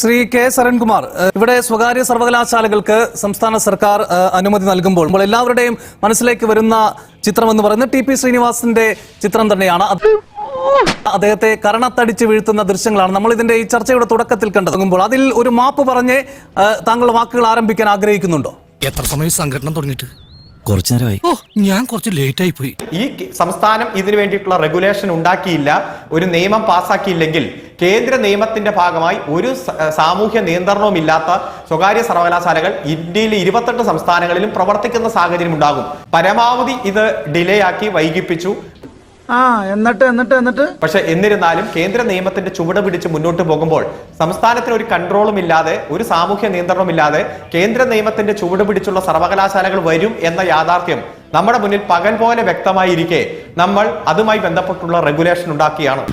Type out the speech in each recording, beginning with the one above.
Shri K Sarankumar ഇവിടെ സ്വകാര്യ സർവകലാശാലകൾക്ക് സംസ്ഥാന സർക്കാർ അനുമതി നൽകുമ്പോൾ നമ്മൾ എല്ലാവരുടെയും മനസ്സിലേക്ക് വരുന്ന ചിത്രം എന്ന് പറയുന്നത് ടി പി ശ്രീനിവാസിന്റെ ചിത്രം തന്നെയാണ്. അദ്ദേഹത്തെ കരണത്തടിച്ച് വീഴ്ത്തുന്ന ദൃശ്യങ്ങളാണ്. നമ്മൾ ഇതിന്റെ ഈ ചർച്ചയുടെ തുടക്കത്തിൽ കണ്ടതുമ്പോൾ അതിൽ ഒരു മാപ്പ് പറഞ്ഞ് താങ്കളുടെ വാക്കുകൾ ആരംഭിക്കാൻ ആഗ്രഹിക്കുന്നുണ്ടോ? എത്ര സമയം സംഘടന തുടങ്ങിയിട്ട്? കുറച്ചു നേരമായി. ഓ ഞാൻ കുറച്ച് ലേറ്റ് ആയി പോയി. ഈ സംസ്ഥാനം ഇതിനു വേണ്ടിയിട്ടുള്ള റെഗുലേഷൻ ഉണ്ടാക്കിയില്ല ഒരു നിയമം പാസാക്കിയില്ലെങ്കിൽ കേന്ദ്ര നിയമത്തിന്റെ ഭാഗമായി ഒരു സാമൂഹ്യ നിയന്ത്രണവും ഇല്ലാത്ത സ്വകാര്യ സർവകലാശാലകൾ ഇന്ത്യയിലെ ഇരുപത്തെട്ട് സംസ്ഥാനങ്ങളിലും പ്രവർത്തിക്കുന്ന സാഹചര്യം ഉണ്ടാകും. പരമാവധി ഇത് ഡിലേ ആക്കി വൈകിപ്പിച്ചു. ആ എന്നിട്ട് എന്നിട്ട് എന്നിട്ട്. പക്ഷെ എന്നിരുന്നാലും കേന്ദ്ര നിയമത്തിന്റെ ചുവട് പിടിച്ച് മുന്നോട്ട് പോകുമ്പോൾ സംസ്ഥാനത്തിന് ഒരു കൺട്രോളും ഇല്ലാതെ ഒരു സാമൂഹ്യ നിയന്ത്രണവും ഇല്ലാതെ കേന്ദ്ര നിയമത്തിന്റെ ചുവട് പിടിച്ചുള്ള സർവകലാശാലകൾ വരും എന്ന യാഥാർത്ഥ്യം നമ്മുടെ മുന്നിൽ പകൽ പോലെ വ്യക്തമായിരിക്കെ നമ്മൾ അതുമായി ബന്ധപ്പെട്ടുള്ള റെഗുലേഷൻ ഉണ്ടാക്കിയാണ്.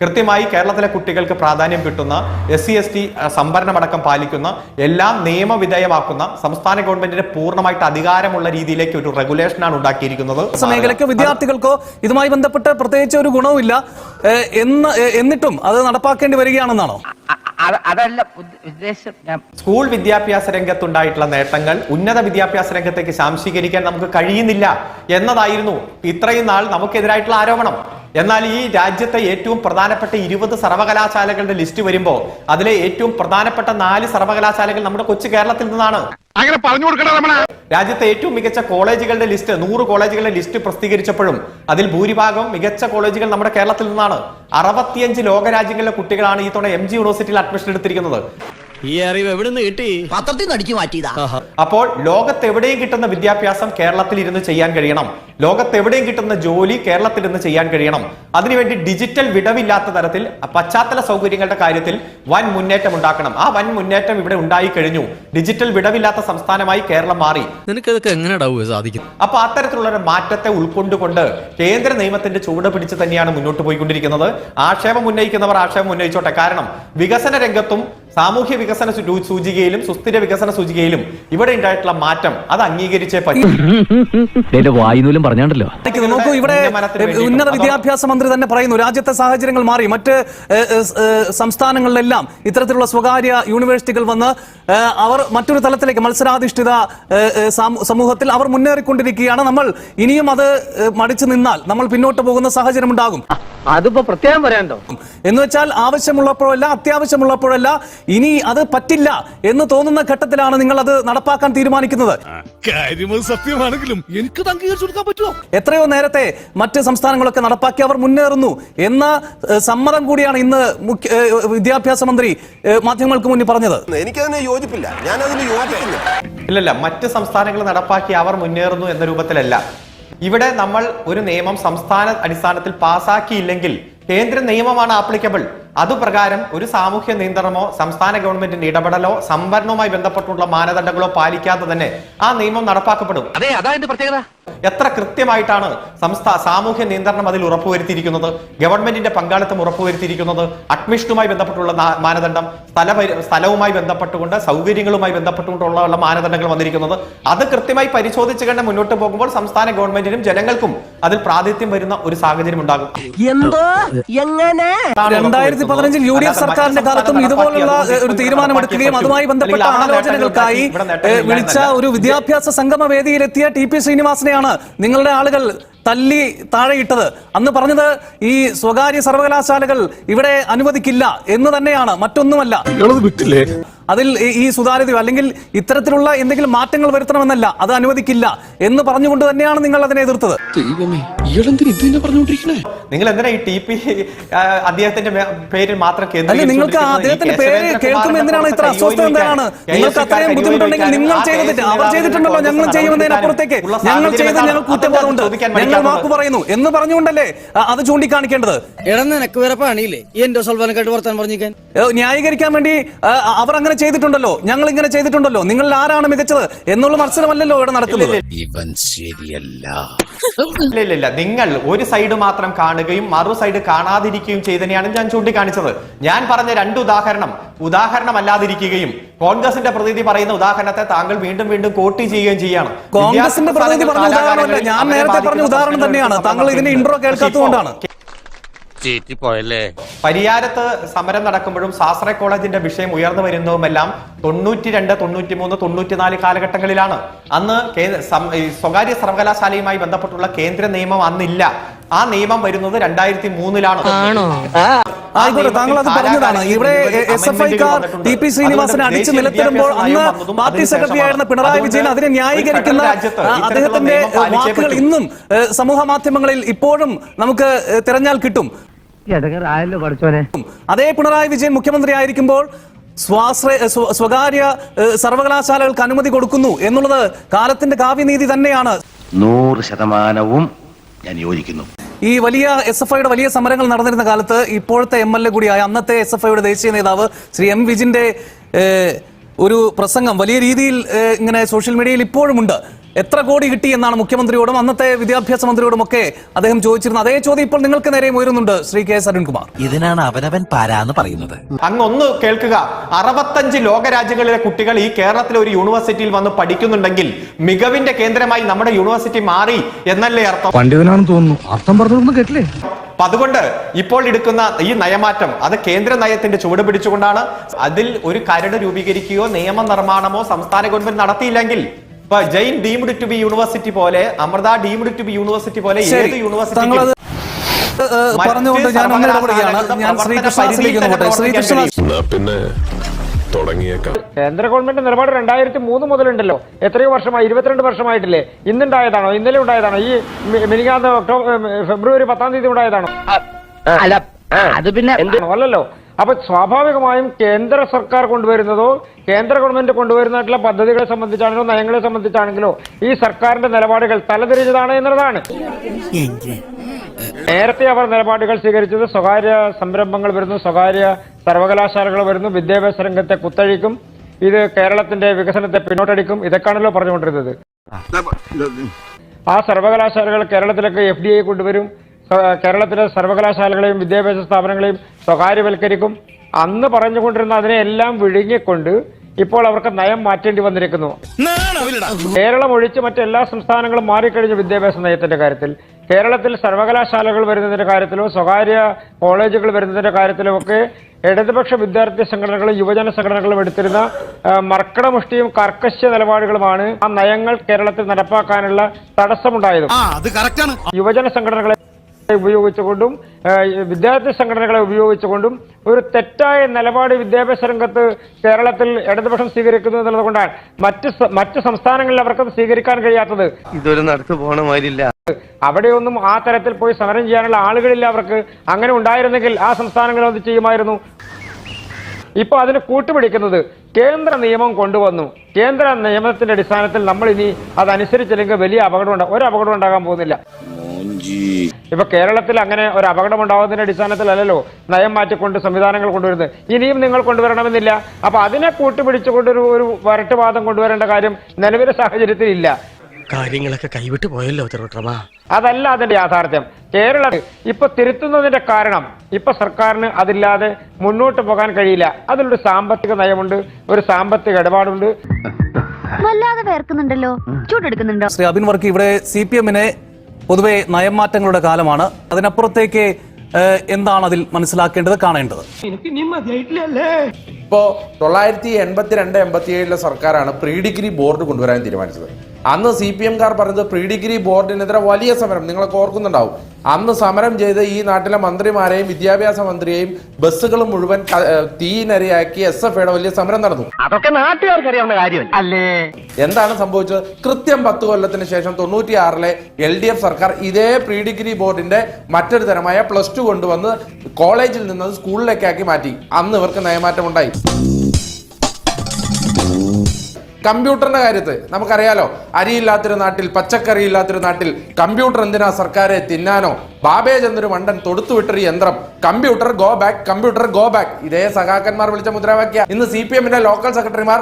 കൃത്യമായി കേരളത്തിലെ കുട്ടികൾക്ക് പ്രാധാന്യം കിട്ടുന്ന എസ് സി എസ് ടി സംവരണമടക്കം പാലിക്കുന്ന എല്ലാം നിയമവിധേയമാക്കുന്ന സംസ്ഥാന ഗവൺമെന്റിന്റെ പൂർണമായിട്ട് അധികാരമുള്ള രീതിയിലേക്ക് ഒരു റെഗുലേഷനാണ് ഉണ്ടാക്കിയിരിക്കുന്നത്. മേഖലയ്ക്ക് വിദ്യാർത്ഥികൾക്കോ ഇതുമായി ബന്ധപ്പെട്ട് പ്രത്യേകിച്ച് ഒരു ഗുണവുമില്ല. എന്ന് എന്നിട്ടും അത് നടപ്പാക്കേണ്ടി വരികയാണെന്നാണോ? അതല്ല ഉദ്ദ- ഉദ്ദേശം സ്കൂൾ വിദ്യാഭ്യാസ രംഗത്തുണ്ടായിട്ടുള്ള നേട്ടങ്ങൾ ഉന്നത വിദ്യാഭ്യാസ രംഗത്തേക്ക് ശാംശീകരിക്കാൻ നമുക്ക് കഴിയുന്നില്ല എന്നതായിരുന്നു ഇത്രയും നാൾ നമുക്കെതിരായിട്ടുള്ള ആരോപണം. എന്നാൽ ഈ രാജ്യത്തെ ഏറ്റവും പ്രധാനപ്പെട്ട ഇരുപത് സർവകലാശാലകളുടെ ലിസ്റ്റ് വരുമ്പോൾ അതിലെ ഏറ്റവും പ്രധാനപ്പെട്ട നാല് സർവകലാശാലകൾ നമ്മുടെ കൊച്ചു കേരളത്തിൽ നിന്നാണ്. അങ്ങനെ പറഞ്ഞു രാജ്യത്തെ ഏറ്റവും മികച്ച കോളേജുകളുടെ ലിസ്റ്റ് നൂറ് കോളേജുകളുടെ ലിസ്റ്റ് പ്രസിദ്ധീകരിച്ചപ്പോഴും അതിൽ ഭൂരിഭാഗം മികച്ച കോളേജുകൾ നമ്മുടെ കേരളത്തിൽ നിന്നാണ്. അറുപത്തിയഞ്ച് ലോകരാജ്യങ്ങളിലെ കുട്ടികളാണ് ഈ തവണ എം ജി യൂണിവേഴ്സിറ്റിയിൽ അഡ്മിഷൻ എടുത്തിരിക്കുന്നത്. ഈ അറിവ് എവിടെ നിന്ന് കിട്ടി? പത്രത്തിൽ നിന്ന് അടിച്ചു മാറ്റിയതാ. അപ്പോൾ ലോകത്ത് എവിടെയും കിട്ടുന്ന വിദ്യാഭ്യാസം കേരളത്തിൽ ഇരുന്ന് ചെയ്യാൻ കഴിയണം. ലോകത്ത് എവിടെയും കിട്ടുന്ന ജോലി കേരളത്തിൽ ഇരുന്ന് ചെയ്യാൻ കഴിയണം. അതിനുവേണ്ടി ഡിജിറ്റൽ വിടവില്ലാത്ത തരത്തിൽ പശ്ചാത്തല സൗകര്യങ്ങളുടെ കാര്യത്തിൽ വൻ മുന്നേറ്റം ഉണ്ടാക്കണം. ആ വൻ മുന്നേറ്റം ഇവിടെ ഉണ്ടായി കഴിഞ്ഞു. ഡിജിറ്റൽ വിടവില്ലാത്ത സംസ്ഥാനമായി കേരളം മാറി. നിനക്കതൊക്കെ എങ്ങനെ സാധിക്കും അപ്പൊ അത്തരത്തിലുള്ള ഒരു മാറ്റത്തെ ഉൾക്കൊണ്ടുകൊണ്ട് കേന്ദ്ര നിയമത്തിന്റെ ചുവട് പിടിച്ച് തന്നെയാണ് മുന്നോട്ട് പോയിക്കൊണ്ടിരിക്കുന്നത്. ആക്ഷേപം ഉന്നയിക്കുന്നവർ ആക്ഷേപം ഉന്നയിച്ചോട്ടെ. കാരണം വികസന രംഗത്തും സാമൂഹ്യ വികസന സൂചികയിലും സുസ്ഥിര വികസന സൂചികയിലും ഇവിടെ ഉണ്ടായിട്ടുള്ള മാറ്റം അത് അംഗീകരിച്ചേ പറ്റും. വായുനൂലും പറഞ്ഞാണ്ടല്ലോ. നോക്കൂ ഇവിടെ ഉന്നത വിദ്യാഭ്യാസ മന്ത്രി തന്നെ പറയുന്നു രാജ്യത്തെ സാഹചര്യങ്ങൾ മാറി മറ്റ് സംസ്ഥാനങ്ങളിലെല്ലാം ഇത്തരത്തിലുള്ള സ്വകാര്യ യൂണിവേഴ്സിറ്റികൾ വന്ന് അവർ മറ്റൊരു തലത്തിലേക്ക് മത്സരാധിഷ്ഠിത സമൂഹത്തിൽ അവർ മുന്നേറിക്കൊണ്ടിരിക്കുകയാണ്. നമ്മൾ ഇനിയും അത് മടിച്ചു നിന്നാൽ നമ്മൾ പിന്നോട്ട് പോകുന്ന സാഹചര്യം ഉണ്ടാകും അതിപ്പോ പ്രത്യേകം പറയാണ്ടോ എന്ന് വെച്ചാൽ ആവശ്യമുള്ളപ്പോഴല്ല അത്യാവശ്യമുള്ളപ്പോഴല്ല ഇനി അത് പറ്റില്ല എന്ന് തോന്നുന്ന ഘട്ടത്തിലാണ് നിങ്ങൾ അത് നടപ്പാക്കാൻ തീരുമാനിക്കുന്നത്. സത്യമാണെങ്കിലും എനിക്ക് കൊടുക്കാൻ പറ്റുമോ? എത്രയോ നേരത്തെ മറ്റ് സംസ്ഥാനങ്ങളൊക്കെ നടപ്പാക്കി അവർ മുന്നേറുന്നു എന്ന സമ്മതം കൂടിയാണ് ഇന്ന് മുഖ്യ വിദ്യാഭ്യാസ മന്ത്രി മാധ്യമങ്ങൾക്ക് മുന്നിൽ പറഞ്ഞത്. എനിക്കതിന് യോജിപ്പില്ല. ഞാൻ അതിന് യോജിക്കില്ല ഇല്ലല്ല മറ്റ് സംസ്ഥാനങ്ങൾ നടപ്പാക്കി അവർ മുന്നേറുന്നു എന്ന രൂപത്തിലല്ല. ഇവിടെ നമ്മൾ ഒരു നിയമം സംസ്ഥാന അടിസ്ഥാനത്തിൽ പാസാക്കിയില്ലെങ്കിൽ കേന്ദ്ര നിയമമാണ് ആപ്ലിക്കബിൾ അതുപ്രകാരം ഒരു സാമൂഹ്യ നിയന്ത്രണമോ സംസ്ഥാന ഗവൺമെന്റിന്റെ ഇടപെടലോ സംവരണവുമായി ബന്ധപ്പെട്ടുള്ള മാനദണ്ഡങ്ങളോ പാലിക്കാതെ തന്നെ ആ നിയമം നടപ്പാക്കപ്പെടും. അതെ അതാ പ്രത്യേകത. എത്ര കൃത്യമായിട്ടാണ് സംസ്ഥാ സാമൂഹ്യ നിയന്ത്രണം അതിൽ ഉറപ്പുവരുത്തിയിരിക്കുന്നത്? ഗവൺമെന്റിന്റെ പങ്കാളിത്തം ഉറപ്പുവരുത്തിയിരിക്കുന്നത് അഡ്മിഷനുമായി ബന്ധപ്പെട്ടുള്ള മാനദണ്ഡം സ്ഥല സ്ഥലവുമായി ബന്ധപ്പെട്ടുകൊണ്ട് സൗകര്യങ്ങളുമായി ബന്ധപ്പെട്ടുകൊണ്ടുള്ള മാനദണ്ഡങ്ങൾ വന്നിരിക്കുന്നത്. അത് കൃത്യമായി പരിശോധിച്ച് കണ്ട് മുന്നോട്ട് പോകുമ്പോൾ സംസ്ഥാന ഗവൺമെന്റിനും ജനങ്ങൾക്കും അതിൽ പ്രാതിനിധ്യം വരുന്ന ഒരു സാഹചര്യം ഉണ്ടാകും. എന്തോ? എങ്ങനെ? രണ്ടായിരത്തി പതിനഞ്ചിൽ യു ഡി എഫ് സർക്കാരിന്റെ കാലത്തും ഇതുപോലുള്ള ഒരു തീരുമാനമെടുക്കുകയും അതുമായി ബന്ധപ്പെട്ട ആലോചനകൾക്കായി വിളിച്ച ഒരു വിദ്യാഭ്യാസ സംഗമ വേദിയിലെത്തിയ ടി പി ശ്രീനിവാസനെയാണ് നിങ്ങളുടെ ആളുകൾ തല്ലി താഴെയിട്ടത് അന്ന് പറഞ്ഞത് ഈ സ്വകാര്യ സർവകലാശാലകൾ ഇവിടെ അനുവദിക്കില്ല എന്ന് തന്നെയാണ് മറ്റൊന്നുമല്ല. അതിൽ ഈ- സുതാര്യതയോ അല്ലെങ്കിൽ ഇത്തരത്തിലുള്ള എന്തെങ്കിലും മാറ്റങ്ങൾ വരുത്തണമെന്നല്ല അത് അനുവദിക്കില്ല എന്ന് പറഞ്ഞുകൊണ്ട് തന്നെയാണ് നിങ്ങൾ അതിനെ എതിർത്തത്. നിങ്ങൾ എന്തിനാ ഈ ടി പി അദ്ദേഹത്തിന്റെ പേരിൽ മാത്രം അല്ല നിങ്ങൾക്ക് അദ്ദേഹത്തിന്റെ പേര് കേൾക്കുമ്പോൾ എന്തിനാണ് ഇത്ര അസ്വസ്ഥത എന്താണ്? നിങ്ങൾക്ക് അത്രയും ബുദ്ധിമുട്ടുണ്ടെങ്കിൽ നിങ്ങൾ ചെയ്തിട്ട് അവർ ചെയ്തിട്ടുണ്ടല്ലോ ഞങ്ങളും ചെയ്യുന്നതിനപ്പുറത്തേക്ക് ഞങ്ങൾ ചെയ്ത് ഞങ്ങൾ കുറ്റബോധമുണ്ട് ഞങ്ങൾ വാക്ക് പറയുന്നു എന്ന് പറഞ്ഞുകൊണ്ടല്ലേ അത് ചൂണ്ടിക്കാണിക്കേണ്ടത്? എടാ നിനക്ക് വേറെ പണിയില്ലേ? ഈ എന്റെ സൽവാനക്കായിട്ട് വർത്താൻ പറഞ്ഞിരിക്കാൻ. ന്യായീകരിക്കാൻ വേണ്ടി അവർ അങ്ങനെ ചെയ്തിട്ടുണ്ടല്ലോ? ഞങ്ങൾ ഇങ്ങനെ ചെയ്തിട്ടുണ്ടല്ലോ. നിങ്ങൾ ആരാണ് മികച്ചത് എന്നുള്ള മത്സരമല്ലല്ലോ ഇവിടെ നടക്കുന്നത്. ഇവൻ ശരിയല്ല. ഇല്ല ഇല്ല ഇല്ല. നിങ്ങൾ ഒരു സൈഡ് മാത്രം കാണുകയും മറു സൈഡ് കാണാതിരിക്കുകയും ചെയ്തതിനെയാണ് ഞാൻ ചൂണ്ടിക്കാണിച്ചത്. ഞാൻ പറഞ്ഞ രണ്ട് ഉദാഹരണം ഉദാഹരണമല്ലാതിരിക്കുകയും കോൺഗ്രസിന്റെ പ്രതിനിധി പറയുന്ന ഉദാഹരണത്തെ താങ്കൾ വീണ്ടും വീണ്ടും കോട്ടി ചെയ്യുകയും ചെയ്യാണ്. കോൺഗ്രസിന്റെ പ്രതിനിധി പറഞ്ഞ ഉദാഹരണമല്ല ഞാൻ നേരത്തെ പറഞ്ഞ ഉദാഹരണം തന്നെയാണ്. താങ്കൾ ഇതിന്റെ ഇൻട്രോ കേൾക്കാത്തതുകൊണ്ടാണ്. പോയല്ലേ പരിയാരത്ത് സമരം നടക്കുമ്പോഴും സാസ്ത്ര കോളേജിന്റെ വിഷയം ഉയർന്നു വരുന്നതുമെല്ലാം തൊണ്ണൂറ്റി രണ്ട് തൊണ്ണൂറ്റി മൂന്ന് തൊണ്ണൂറ്റിനാല് കാലഘട്ടങ്ങളിലാണ്. അന്ന് സ്വകാര്യ സർവകലാശാലയുമായി ബന്ധപ്പെട്ടുള്ള കേന്ദ്ര നിയമം അന്നില്ല. ആ നിയമം വരുന്നത് രണ്ടായിരത്തി മൂന്നിലാണ് ആയിക്കോട്ടെ താങ്കൾ അത് പറഞ്ഞതാണ്. ഇവിടെ എസ് എഫ് ഐക്കാർ ടി പി ശ്രീനിവാസനെ അടിച്ചു നിലത്തിടുമ്പോൾ അന്ന് പാർട്ടി സെക്രട്ടറി ആയിരുന്ന പിണറായി വിജയൻ അതിനെ ന്യായീകരിക്കുന്ന അദ്ദേഹത്തിന്റെ വാക്കുകൾ ഇന്നും സമൂഹ മാധ്യമങ്ങളിൽ ഇപ്പോഴും നമുക്ക് തിരഞ്ഞാൽ കിട്ടും. ആയല്ലോ പഠിച്ചോനെ അതേ പിണറായി വിജയൻ മുഖ്യമന്ത്രി ആയിരിക്കുമ്പോൾ സ്വാശ്രയ സ്വകാര്യ സർവകലാശാലകൾക്ക് അനുമതി കൊടുക്കുന്നു എന്നുള്ളത് കാലത്തിന്റെ കാവ്യനീതി തന്നെയാണ്. നൂറ് ശതമാനവും ഞാൻ യോജിക്കുന്നു. ഈ വലിയ എസ് എഫ് ഐയുടെ വലിയ സമരങ്ങൾ നടന്നിരുന്ന കാലത്ത് ഇപ്പോഴത്തെ എം എൽ എ കൂടിയായ അന്നത്തെ എസ് എഫ് ഐയുടെ ദേശീയ നേതാവ് ശ്രീ എം വിജിന്റെ ഒരു പ്രസംഗം വലിയ രീതിയിൽ ഇങ്ങനെ സോഷ്യൽ മീഡിയയിൽ ഇപ്പോഴുമുണ്ട്. എത്ര കോടി കിട്ടി എന്നാണ് മുഖ്യമന്ത്രിയോടും അന്നത്തെ വിദ്യാഭ്യാസ മന്ത്രിയോടും ഒക്കെ അദ്ദേഹം ചോദിച്ചിരുന്നത്. അതേ ചോദ്യം ഇപ്പോൾ നിങ്ങൾക്ക് നേരെയും ഉയരുന്നുണ്ട് ശ്രീ കെ എസ് അരുൺകുമാർ. ഇതിനാണ് അവനവൻ പാരാ എന്ന് പറയുന്നത്. അങ്ങ് ഒന്ന് കേൾക്കുക. അറുപത്തഞ്ച് ലോകരാജ്യങ്ങളിലെ കുട്ടികൾ ഈ കേരളത്തിലെ ഒരു യൂണിവേഴ്സിറ്റിയിൽ വന്ന് പഠിക്കുന്നുണ്ടെങ്കിൽ മികവിന്റെ കേന്ദ്രമായി നമ്മുടെ യൂണിവേഴ്സിറ്റി മാറി എന്നല്ലേ അർത്ഥം? പണ്ഡിതനാണെന്ന് തോന്നുന്നു. അർത്ഥം പറഞ്ഞൊന്നും കേട്ടില്ലേ? അപ്പൊ അതുകൊണ്ട് ഇപ്പോൾ എടുക്കുന്ന ഈ നയമാറ്റം അത് കേന്ദ്ര നയത്തിന്റെ ചുവട് പിടിച്ചുകൊണ്ടാണ് അതിൽ ഒരു കരട് രൂപീകരിക്കുകയോ നിയമനിർമ്മാണമോ സംസ്ഥാന ഗവൺമെന്റ് നടത്തിയില്ലെങ്കിൽ ഇപ്പൊ Jain deemed to be university പോലെ Amrita deemed to be university പോലെ ഏത് യൂണിവേഴ്സിറ്റി പറഞ്ഞുകൊണ്ട് ഞാൻ ഒന്ന് ഇടപെടുകയാണ് ഞാൻ പിന്നെ തുടങ്ങിയേക്കാം. കേന്ദ്ര ഗവൺമെന്റ് നിലപാട് രണ്ടായിരത്തി മൂന്ന് മുതലുണ്ടല്ലോ. എത്രയോ വർഷമായി ഇരുപത്തിരണ്ട് വർഷമായിട്ടില്ലേ? ഇന്നുണ്ടായതാണോ? ഇന്നലെ ഉണ്ടായതാണോ? ഈ മിനിങ്ങാന്ന് ഒക്ടോബർ ഫെബ്രുവരി പത്താം തീയതി ഉണ്ടായതാണോ? അല്ല അത് പിന്നെ? അല്ലല്ലോ. അപ്പൊ സ്വാഭാവികമായും കേന്ദ്ര സർക്കാർ കൊണ്ടുവരുന്നതോ കേന്ദ്ര ഗവൺമെന്റ് കൊണ്ടുവരുന്നതായിട്ടുള്ള പദ്ധതികളെ സംബന്ധിച്ചാണെങ്കിലോ നയങ്ങളെ സംബന്ധിച്ചാണെങ്കിലോ ഈ സർക്കാരിന്റെ നിലപാടുകൾ തലതിരിഞ്ഞതാണ് എന്നുള്ളതാണ്. നേരത്തെ അവർ നിലപാടുകൾ സ്വീകരിച്ചത് സ്വകാര്യ സംരംഭങ്ങൾ വരുന്നു സ്വകാര്യ സർവകലാശാലകൾ വരുന്നു വിദ്യാഭ്യാസ രംഗത്തെ കുത്തഴിക്കും ഇത് കേരളത്തിന്റെ വികസനത്തെ പിന്നോട്ടടിക്കും ഇതൊക്കെയാണല്ലോ പറഞ്ഞുകൊണ്ടിരുന്നത്. ആ സർവകലാശാലകൾ കേരളത്തിലൊക്കെ എഫ് ഡി ഐ കൊണ്ടുവരും കേരളത്തിലെ സർവകലാശാലകളെയും വിദ്യാഭ്യാസ സ്ഥാപനങ്ങളെയും സ്വകാര്യവൽക്കരിക്കും. അന്ന് പറഞ്ഞുകൊണ്ടിരുന്ന അതിനെയെല്ലാം വിഴുങ്ങിക്കൊണ്ട് ഇപ്പോൾ അവർക്ക് നയം മാറ്റേണ്ടി വന്നിരിക്കുന്നു. കേരളം ഒഴിച്ച് മറ്റെല്ലാ സംസ്ഥാനങ്ങളും മാറിക്കഴിഞ്ഞു വിദ്യാഭ്യാസ നയത്തിന്റെ കാര്യത്തിൽ. കേരളത്തിൽ സർവകലാശാലകൾ വരുന്നതിന്റെ കാര്യത്തിലോ സ്വകാര്യ കോളേജുകൾ വരുന്നതിന്റെ കാര്യത്തിലോ ഒക്കെ ഇടതുപക്ഷ വിദ്യാർത്ഥി സംഘടനകളും യുവജന സംഘടനകളും എടുത്തിരുന്ന മർക്കടമുഷ്ടിയും കർക്കശ നിലപാടുകളുമാണ് ആ നയങ്ങൾ കേരളത്തിൽ നടപ്പാക്കാനുള്ള തടസ്സമുണ്ടായത്. യുവജന സംഘടനകളെ ഉപയോഗിച്ചുകൊണ്ടും വിദ്യാർത്ഥി സംഘടനകളെ ഉപയോഗിച്ചുകൊണ്ടും ഒരു തെറ്റായ നിലപാട് വിദ്യാഭ്യാസ രംഗത്ത് കേരളത്തിൽ ഇടതുപക്ഷം സ്വീകരിക്കുന്നു എന്നുള്ളത് കൊണ്ടാണ് മറ്റ് മറ്റ് സംസ്ഥാനങ്ങളിൽ അവർക്കത് സ്വീകരിക്കാൻ കഴിയാത്തത്. ഇതൊരു നടത്തു പോണ മാതിരില്ല. അവിടെയൊന്നും ആ തരത്തിൽ പോയി സമരം ചെയ്യാനുള്ള ആളുകളില്ല അവർക്ക്. അങ്ങനെ ഉണ്ടായിരുന്നെങ്കിൽ ആ സംസ്ഥാനങ്ങളിൽ അത് ചെയ്യുമായിരുന്നു. ഇപ്പൊ അതിന് കൂട്ടുപിടിക്കുന്നത് കേന്ദ്ര നിയമം കൊണ്ടുവന്നു. കേന്ദ്ര നിയമത്തിന്റെ അടിസ്ഥാനത്തിൽ നമ്മൾ ഇനി അതനുസരിച്ചില്ലെങ്കിൽ വലിയ അപകടം ഒരു അപകടം ഉണ്ടാകാൻ പോകുന്നില്ല. ഇപ്പൊ കേരളത്തിൽ അങ്ങനെ ഒരു അപകടം ഉണ്ടാകുന്നതിന്റെ അടിസ്ഥാനത്തിലല്ലല്ലോ നയം മാറ്റിക്കൊണ്ട് സംവിധാനങ്ങൾ കൊണ്ടുവരുന്നത്. ഇനിയും നിങ്ങൾ കൊണ്ടുവരണമെന്നില്ല. അപ്പൊ അതിനെ കൂട്ടുപിടിച്ചുകൊണ്ട് ഒരു ഒരു വരട്ടുവാദം കൊണ്ടുവരേണ്ട കാര്യം നിലവിലെ സാഹചര്യത്തിൽ ഇല്ല. കാര്യങ്ങളൊക്കെ കൈവിട്ട് പോയല്ലോ ചെറുട്ടമാ അതല്ല അതിന്റെ യാഥാർത്ഥ്യം. കേരള ഇപ്പൊ തിരുത്തുന്നതിന്റെ കാരണം ഇപ്പൊ സർക്കാരിന് അതില്ലാതെ മുന്നോട്ട് പോകാൻ കഴിയില്ല. അതിലൊരു സാമ്പത്തിക നയമുണ്ട് ഒരു സാമ്പത്തിക ഇടപാടുണ്ട്. വല്ലാതെ വേർക്കുന്നുണ്ടല്ലോ. ചൂടെടുക്കുന്നുണ്ടോ? ശ്രീ അബിൻ വർക്ക് ഇവിടെ സി പി എമ്മിനെ പൊതുവെ നയംമാറ്റങ്ങളുടെ കാലമാണ്. അതിനപ്പുറത്തേക്ക് എന്താണ് അതിൽ മനസ്സിലാക്കേണ്ടത് കാണേണ്ടത്? ഇപ്പോ തൊള്ളായിരത്തി എൺപത്തി രണ്ട് എൺപത്തി ഏഴിലെ സർക്കാരാണ് പ്രീ ഡിഗ്രി ബോർഡ് കൊണ്ടുവരാൻ തീരുമാനിച്ചത്. അന്ന് സി പി എംകാർ പറഞ്ഞത് പ്രീ ഡിഗ്രി ബോർഡിനെതിരെ വലിയ സമരം. നിങ്ങളൊക്കെ ഓർക്കുന്നുണ്ടാവും. അന്ന് സമരം ചെയ്ത് ഈ നാട്ടിലെ മന്ത്രിമാരെയും വിദ്യാഭ്യാസ മന്ത്രിയെയും ബസ്സുകൾ മുഴുവൻ തീയിനരയാക്കി എസ് എഫ് ഐയുടെ വലിയ സമരം നടന്നു. അതൊക്കെ കാര്യം അല്ലേ? എന്താണ് സംഭവിച്ചത്? കൃത്യം പത്ത് കൊല്ലത്തിന് ശേഷം തൊണ്ണൂറ്റി ആറിലെ എൽ ഡി എഫ് സർക്കാർ ഇതേ പ്രീ ഡിഗ്രി ബോർഡിന്റെ മറ്റൊരു തരമായ പ്ലസ് ടു കൊണ്ടുവന്ന് കോളേജിൽ നിന്ന് സ്കൂളിലേക്കാക്കി മാറ്റി. അന്ന് ഇവർക്ക് നയമാറ്റം ഉണ്ടായി കമ്പ്യൂട്ടറിന്റെ കാര്യത്തിൽ നമുക്കറിയാലോ അരിയില്ലാത്തൊരു നാട്ടിൽ പച്ചക്കറി ഇല്ലാത്തൊരു നാട്ടിൽ കമ്പ്യൂട്ടർ എന്തിനാ സർക്കാരെ തിന്നാനോ? ബാബേജ് എന്നൊരു മണ്ടൻ തൊടുത്തുവിട്ടൊരു യന്ത്രം. Computer go back computer go back. ഇതേ സഖാക്കന്മാർ വിളിച്ച മുദ്രാവാക്യ. ഇന്ന് സി പി എമ്മിന്റെ ലോക്കൽ സെക്രട്ടറിമാർ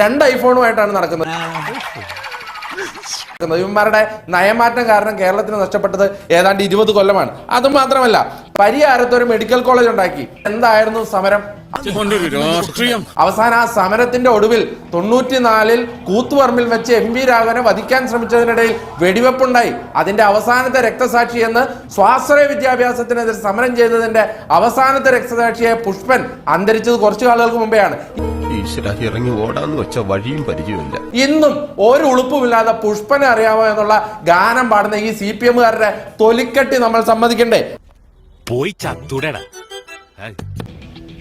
രണ്ട് ഐഫോണുമായിട്ടാണ് നടക്കുന്നത്. ഇവന്മാരുടെ നയമാറ്റം കാരണം കേരളത്തിന് നഷ്ടപ്പെട്ടത് ഏതാണ്ട് ഇരുപത് കൊല്ലമാണ്. അത് മാത്രമല്ല പരിഹാരത്ത് ഒരു മെഡിക്കൽ കോളേജ് ഉണ്ടാക്കി. എന്തായിരുന്നു സമരം? രാഷ്ട്രീയം അവസാന ആ സമരത്തിന്റെ ഒടുവിൽ തൊണ്ണൂറ്റിനാലിൽ കൂത്തുപറമ്പിൽ വെച്ച് എം വി രാഘവനെ വധിക്കാൻ ശ്രമിച്ചതിനിടയിൽ വെടിവെപ്പുണ്ടായി. അതിന്റെ അവസാനത്തെ രക്തസാക്ഷി എന്ന് സ്വാശ്രയ വിദ്യാഭ്യാസത്തിനെതിരെ സമരം ചെയ്തതിന്റെ അവസാനത്തെ രക്തസാക്ഷിയായ പുഷ്പൻ അന്തരിച്ചത് കുറച്ചു കാലുകൾക്ക് മുമ്പെയാണ്. ഇറങ്ങി ഓടാന്ന് വെച്ച വഴിയും പരിചയമില്ല. ഇന്നും ഒരു ഉളുപ്പുമില്ലാതെ പുഷ്പനെ അറിയാമോ എന്നുള്ള ഗാനം പാടുന്ന ഈ സി പി എമ്മുകാരുടെ തൊലിക്കെട്ടി നമ്മൾ സമ്മതിക്കണ്ടേ? പോയി ചത്തുടടാ.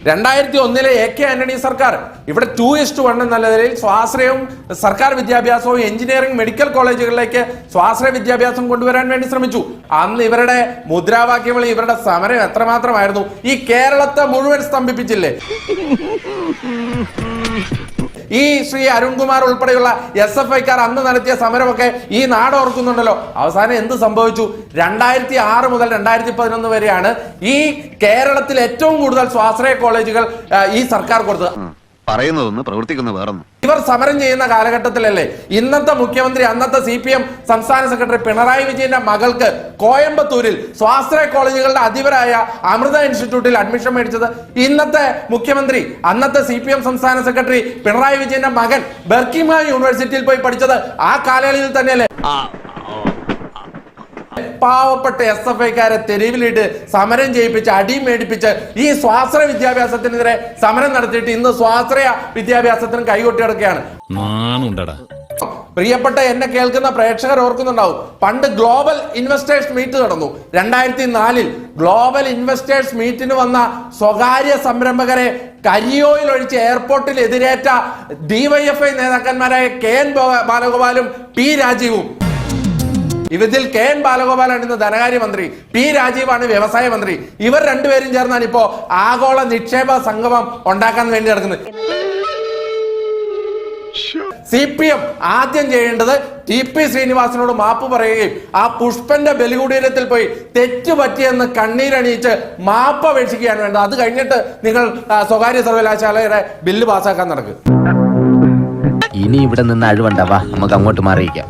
രണ്ടായിരത്തി ഒന്നിലെ എ കെ ആന്റണി സർക്കാർ. ഇവിടെ ടു ഇസ്റ്റ് വൺ എന്ന നിലയിൽ സ്വാശ്രയവും സർക്കാർ വിദ്യാഭ്യാസവും എഞ്ചിനീയറിംഗ് മെഡിക്കൽ കോളേജുകളിലേക്ക് സ്വാശ്രയ വിദ്യാഭ്യാസം കൊണ്ടുവരാൻ വേണ്ടി ശ്രമിച്ചു. അന്ന് ഇവരുടെ മുദ്രാവാക്യങ്ങൾ ഇവരുടെ സമരം എത്രമാത്രമായിരുന്നു? ഈ കേരളത്തെ മുഴുവൻ സ്തംഭിപ്പിച്ചില്ലേ? ഈ ശ്രീ അരുൺകുമാർ ഉൾപ്പെടെയുള്ള എസ് എഫ് ഐക്കാർ അന്ന് നടത്തിയ സമരമൊക്കെ ഈ നാട് ഓർക്കുന്നുണ്ടല്ലോ. അവസാനം എന്ത് സംഭവിച്ചു? രണ്ടായിരത്തി ആറ് മുതൽ രണ്ടായിരത്തി പതിനൊന്ന് വരെയാണ് ഈ കേരളത്തിൽ ഏറ്റവും കൂടുതൽ സ്വാശ്രയ കോളേജുകൾ ഈ സർക്കാർ കൊടുത്തത്. പറയുന്നതൊന്ന് പ്രവർത്തിക്കുന്ന വേറൊന്നും. ഇവർ സമരം ചെയ്യുന്ന കാലഘട്ടത്തിലല്ലേ ഇന്നത്തെ മുഖ്യമന്ത്രി അന്നത്തെ സി പി എം സംസ്ഥാന സെക്രട്ടറി പിണറായി വിജയന്റെ മകൾക്ക് കോയമ്പത്തൂരിൽ സ്വാശ്രയ കോളേജുകളുടെ അധിപരായ അമൃത ഇൻസ്റ്റിറ്റ്യൂട്ടിൽ അഡ്മിഷൻ മേടിച്ചത് ഇന്നത്തെ മുഖ്യമന്ത്രി അന്നത്തെ സി പി എം സംസ്ഥാന സെക്രട്ടറി പിണറായി വിജയന്റെ മകൻ ബർക്കിമ യൂണിവേഴ്സിറ്റിയിൽ പോയി പഠിച്ചത് ആ കാലയളവിൽ തന്നെയല്ലേ? പാവപ്പെട്ട എസ് എഫ് ഐക്കാരെ തെരുവിലിട്ട് സമരം ചെയ്യിപ്പിച്ച് അടിമേടിപ്പിച്ച് മേടിപ്പിച്ച് ഈ സ്വാശ്രയ വിദ്യാഭ്യാസത്തിനെതിരെ സമരം നടത്തിയിട്ട് ഇന്ന് സ്വാശ്രയ വിദ്യാഭ്യാസത്തിന് കൈകൊട്ടി കിടക്കുകയാണ് പ്രിയപ്പെട്ട എന്നെ കേൾക്കുന്ന പ്രേക്ഷകർ ഓർക്കുന്നുണ്ടാവും. പണ്ട് ഗ്ലോബൽ ഇൻവെസ്റ്റേഴ്സ് മീറ്റ് നടന്നു. രണ്ടായിരത്തി നാലിൽ ഗ്ലോബൽ ഇൻവെസ്റ്റേഴ്സ് മീറ്റിന് വന്ന സ്വകാര്യ സംരംഭകരെ കരിയോയിൽ ഒഴിച്ച് എയർപോർട്ടിൽ എതിരേറ്റ ഡിവൈഎഫ്ഐ നേതാക്കന്മാരായ കെ എൻ ബാലഗോപാലും പി രാജീവും ഇതിൽ കെ എൻ ബാലഗോപാലാണ് ഇന്ന് ധനകാര്യമന്ത്രി പി രാജീവാണ് വ്യവസായ മന്ത്രി ഇവർ രണ്ടുപേരും ചേർന്നാണ് ഇപ്പോ ആഗോള നിക്ഷേപ സംഗമം ഉണ്ടാക്കാൻ വേണ്ടി നടക്കുന്നത്. സി പി എം ആദ്യം ചെയ്യേണ്ടത് ടി പി ശ്രീനിവാസനോട് മാപ്പ് പറയുകയും ആ പുഷ്പന്റെ ബലികുടീരത്തിൽ പോയി തെറ്റ് പറ്റിയെന്ന് കണ്ണീരണിയിച്ച് മാപ്പ് അപേക്ഷിക്കുകയാണ് വേണ്ടത്. അത് കഴിഞ്ഞിട്ട് നിങ്ങൾ സ്വകാര്യ സർവകലാശാലയുടെ ബില്ല് പാസ്സാക്കാൻ നടക്കും. ഇനി ഇവിടെ നിന്ന് അഴിവണ്ടാവാ നമുക്ക് അങ്ങോട്ട് മാറിയിക്കാം